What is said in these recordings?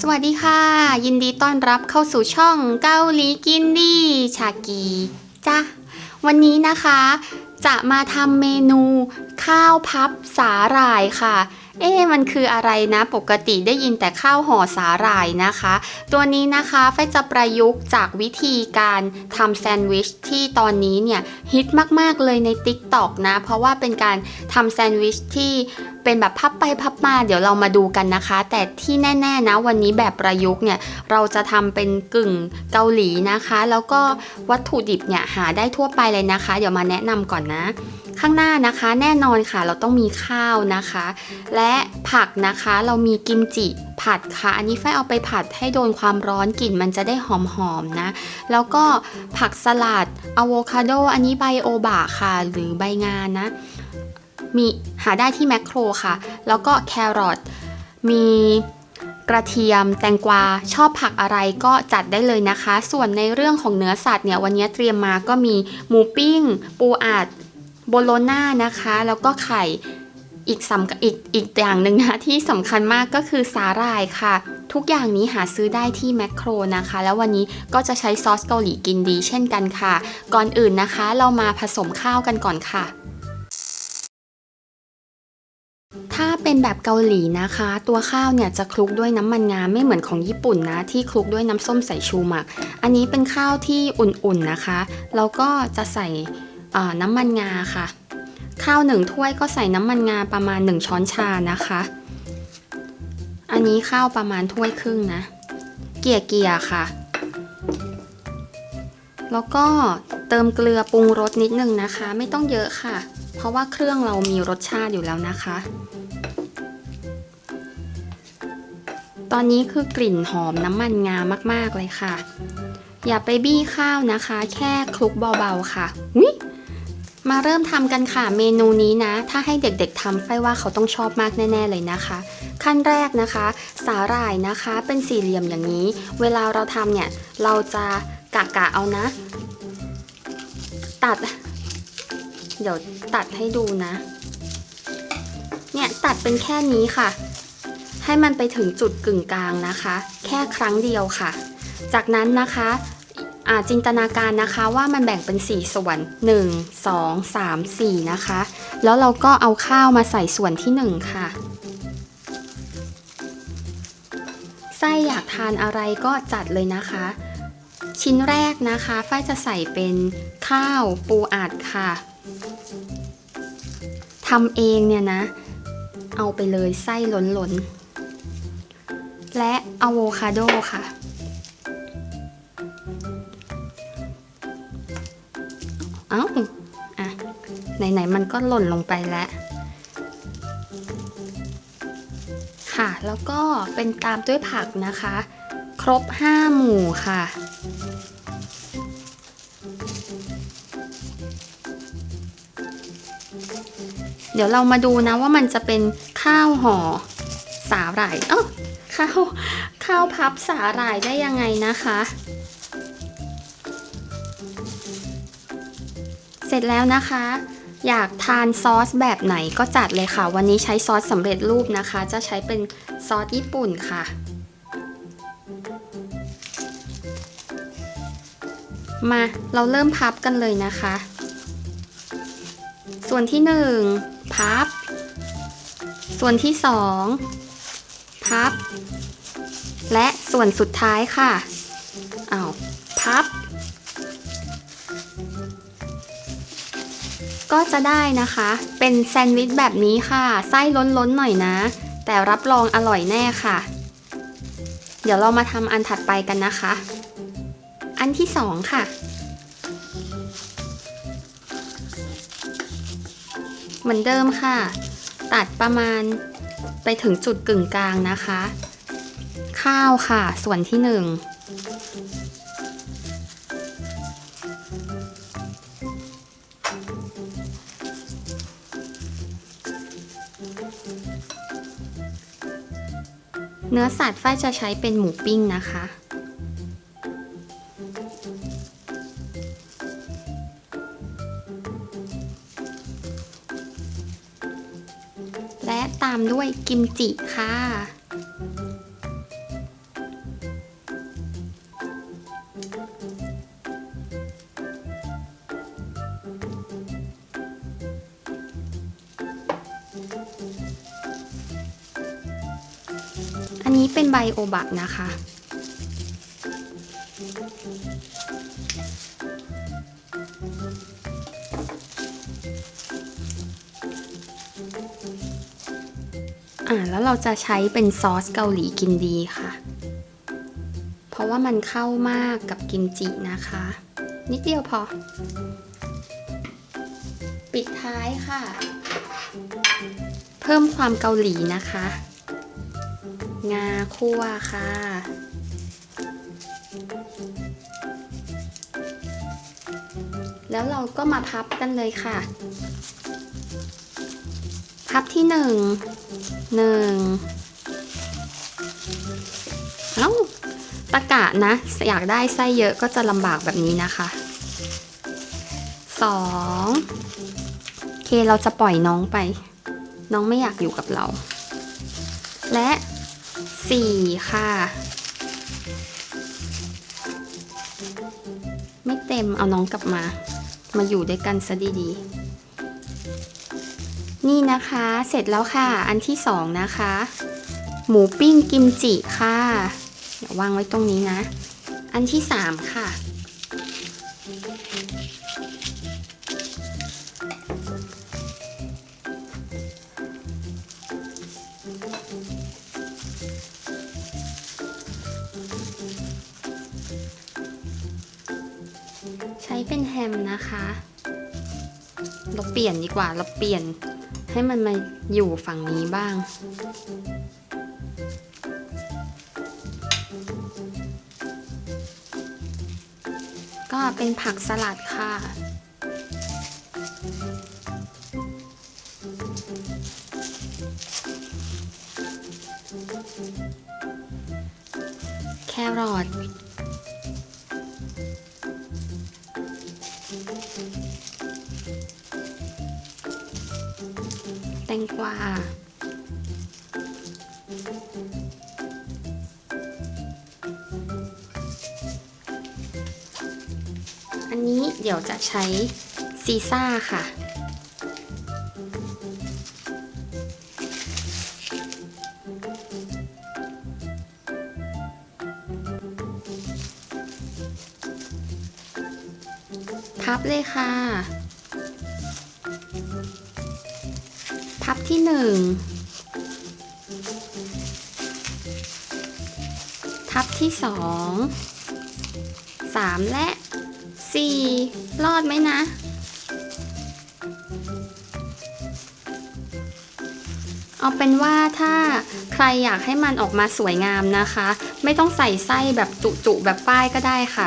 สวัสดีค่ะ ยินดีต้อนรับเข้าสู่ช่องเกาหลีกินดีชากีจ้ะวันนี้นะคะ จะมาทำเมนูข้าวพับสาหร่ายค่ะ เอ๊มันคืออะไรนะ ปกติได้ยินแต่ข้าวห่อสาหร่ายนะคะ ตัวนี้นะคะไฟจะประยุกต์จากวิธีการทำแซนด์วิชที่ตอนนี้เนี่ยฮิตมากๆเลยใน TikTok นะ เพราะว่าเป็นการทำแซนด์วิชที่เป็นแบบพับไปพับมาเดี๋ยวเรามาดูกันนะคะ แต่ที่แน่ ๆ นะ วันนี้แบบประยุกต์เนี่ยเราจะทำเป็นกึ่งเกาหลีนะคะ แล้วก็วัตถุดิบเนี่ยหาได้ทั่วไปเลยนะคะ เดี๋ยวมาแนะนำก่อนนะ ข้างหน้านะคะแน่นอนค่ะ เราต้องมีข้าวนะคะ และผักนะคะเรามีกิมจิผัดค่ะ อันนี้ไฟเอาไปผัดให้โดนความร้อนกลิ่นมันจะได้หอมๆนะ แล้วก็ผักสลัดอะโวคาโดอันนี้ใบโอบะค่ะ หรือใบงานนะ มีหาได้ที่แมคโครค่ะ แล้วก็แครอทมีกระเทียมแตงกวาชอบผักอะไรก็จัดได้เลยนะคะ ส่วนในเรื่องของเนื้อสัตว์เนี่ยวันนี้เตรียมมาก็มีหมูปิ้ง ปูอัด โบโลน่านะคะ แล้วก็ไข่อีกสำอีกอีกอย่างหนึ่งนะที่สำคัญมากก็คือสาหร่ายค่ะ ทุกอย่างนี้หาซื้อได้ที่แมคโครนะคะ แล้ววันนี้ก็จะใช้ซอสเกาหลีกินดีเช่นกันค่ะ ก่อนอื่นนะคะ เรามาผสมข้าวกันก่อนค่ะ ถ้าเป็นแบบเกาหลีนะคะ ตัวข้าวเนี่ยจะคลุกด้วยน้ำมันงาไม่เหมือนของญี่ปุ่นนะ ที่คลุกด้วยน้ำส้มสายชูหมัก อันนี้เป็นข้าวที่อุ่นๆนะคะ แล้วก็จะใส่ น้ำมันงาค่ะ ข้าวหนึ่งถ้วยก็ใส่น้ำมันงาประมาณ 1 ช้อนชานะคะ อันนี้ข้าวประมาณถ้วยครึ่งนะ เกี่ยเกียๆค่ะ แล้วก็เติมเกลือปรุงรสนิดนึงนะคะ ไม่ต้องเยอะค่ะ เพราะว่าเครื่องเรามีรสชาติอยู่แล้วนะคะ ตอนนี้คือกลิ่นหอมน้ำมันงามากๆเลยค่ะอย่าไปบี้ข้าวนะคะ แค่คลุกเบาๆค่ะวิ มาเริ่มทำกันค่ะเมนูนี้นะ ถ้าให้เด็กๆทำไฟว่าเขาต้องชอบมากแน่ ๆ เลยนะคะ ขั้นแรกนะคะ สาหร่ายนะคะเป็นสี่เหลี่ยมอย่างนี้ เวลาเราทำเนี่ย เราจะกะกะเอานะ ตัด เดี๋ยวตัดให้ดูนะ เนี่ยตัดเป็นแค่นี้ค่ะ ให้มันไปถึงจุดกึ่งกลางนะคะ แค่ครั้งเดียวค่ะ จากนั้นนะคะ จินตนาการนะคะว่ามันแบ่งเป็น 4 ส่วน 1 2 3 4 นะคะ แล้วเราก็เอาข้าวมาใส่ส่วนที่ 1 ค่ะไส้อยากทานอะไรก็จัดเลยนะคะ ชิ้นแรกนะคะฝ้ายจะใส่เป็นข้าวปูอัดค่ะทำเองเนี่ยนะ เอาไปเลยไส้ล้นๆ และอะโวคาโดค่ะ เอ้าอะไหนๆมันก็หล่นลงไปแล้วค่ะ แล้วก็เป็นตามด้วยผักนะคะ ครบ 5 หมู่ค่ะ เดี๋ยวเรามาดูนะว่ามันจะเป็นข้าวห่อสาหร่าย เอ้าข้าวข้าวพับสาหร่ายได้ยังไงนะคะ เสร็จแล้วนะคะ อยากทานซอสแบบไหนก็จัดเลยค่ะ วันนี้ใช้ซอสสำเร็จรูปนะคะ จะใช้เป็นซอสญี่ปุ่นค่ะ มาเราเริ่มพับกันเลยนะคะ ส่วนที่หนึ่งพับ ส่วนที่สองพับ และส่วนสุดท้ายค่ะ ก็จะได้นะคะ เป็นแซนด์วิชแบบนี้ค่ะ ไส้ล้นๆหน่อยนะ แต่รับรองอร่อยแน่ค่ะ เดี๋ยวเรามาทำอันถัดไปกันนะคะ อันที่สองค่ะ เหมือนเดิมค่ะ ตัดประมาณไปถึงจุดกึ่งกลางนะคะ ข้าวค่ะ ส่วนที่หนึ่ง เนื้อสัตว์ฝ้ายจะใช้เป็นหมูปิ้งนะคะ และตามด้วยกิมจิค่ะ เป็นใบโอบะนะคะ อ่าแล้วเราจะใช้เป็นซอสเกาหลีกินดีค่ะ เพราะว่ามันเข้ามากกับกิมจินะคะ นิดเดียวพอ ปิดท้ายค่ะ เพิ่มความเกาหลีนะคะ งาคั่วค่ะ แล้วเราก็มาพับกันเลยค่ะ พับที่หนึ่งหนึ่งเอ้าตะกะนะ อยากได้ไส้เยอะก็จะลำบากแบบนี้นะคะสองเคเราจะปล่อยน้องไป น้องไม่อยากอยู่กับเรา และ สี่ค่ะ ไม่เต็มเอาน้องกลับมา มาอยู่ด้วยกันซะดีๆ นี่นะคะ เสร็จแล้วค่ะ อันที่สองนะคะ หมูปิ้งกิมจิค่ะ เดี๋ยววางไว้ตรงนี้นะ อันที่สามค่ะ เราเปลี่ยนดีกว่าเราเปลี่ยนให้มันมาอยู่ฝั่งนี้บ้าง ก็เป็นผักสลัดค่ะแครอท กวาอันนี้เดี๋ยวจะใช้ซีซ่าค่ะพับเลยค่ะ พับที่หนึ่งพับที่สองสามและสี่รอดไหมนะ เอาเป็นว่าถ้าใครอยากให้มันออกมาสวยงามนะคะ ไม่ต้องใส่ไส้แบบจุๆแบบป้ายก็ได้ค่ะ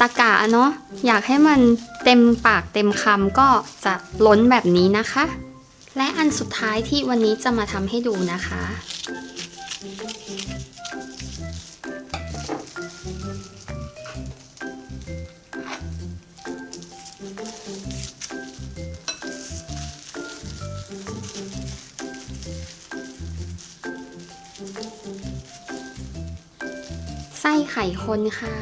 ตะกะเนาะอยากให้มันเต็มปากเต็มคำก็จะล้นแบบนี้นะคะ และอันสุดท้ายที่วันนี้จะมาทำให้ดูนะคะ ไส้ไข่คนค่ะ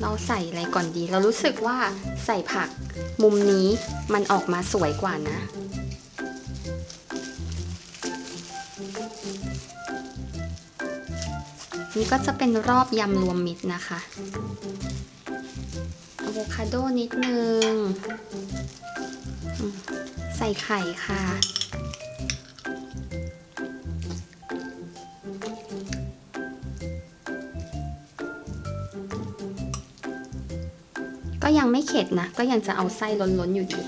เราใส่อะไรก่อนดี เรารู้สึกว่าใส่ผัก มุมนี้มันออกมาสวยกว่านะ นี่ก็จะเป็นรอบยำรวมมิตรนะคะอะโวคาโดนิดนึง ใส่ไข่ค่ะ ก็ยังไม่เข็ดนะ ก็ยังจะเอาไส้ล้นๆอยู่ดี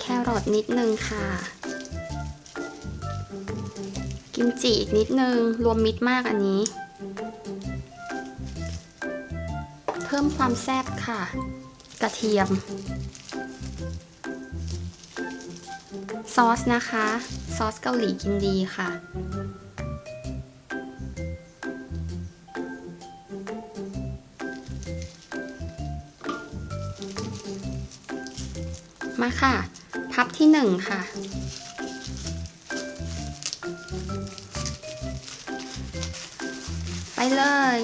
แครอทนิดนึงค่ะ กิมจิอีกนิดนึง รวมมิตรมากอันนี้ เพิ่มความแซ่บค่ะ กระเทียม ซอสนะคะ ซอสเกาหลีกินดีค่ะ มาค่ะ พับที่หนึ่งค่ะ ไปเลย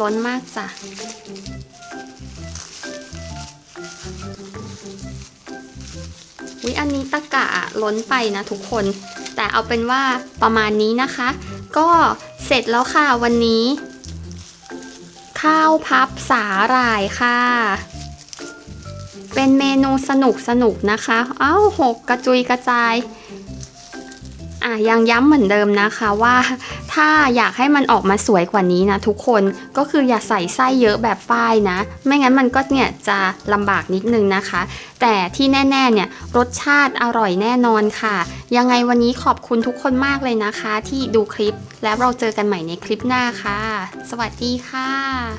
ล้นมากจ้ะ วิอันนี้ตะกะล้นไปนะทุกคน แต่เอาเป็นว่าประมาณนี้นะคะ ก็เสร็จแล้วค่ะวันนี้ ข้าวพับสาหร่ายค่ะ เป็นเมนูสนุกสนุกนะคะ เอ้าหกกระจุยกระจาย อะยังย้ำเหมือนเดิมนะคะว่าถ้าอยากให้มันออกมาสวยกว่านี้นะทุกคนก็คืออย่าใส่ไส้เยอะแบบฝ้ายนะ ไม่งั้นมันก็เนี่ยจะลำบากนิดนึงนะคะ แต่ที่แน่ๆเนี่ยรสชาติอร่อยแน่นอนค่ะ ยังไงวันนี้ขอบคุณทุกคนมากเลยนะคะ ที่ดูคลิปแล้วเราเจอกันใหม่ในคลิปหน้าค่ะ สวัสดีค่ะ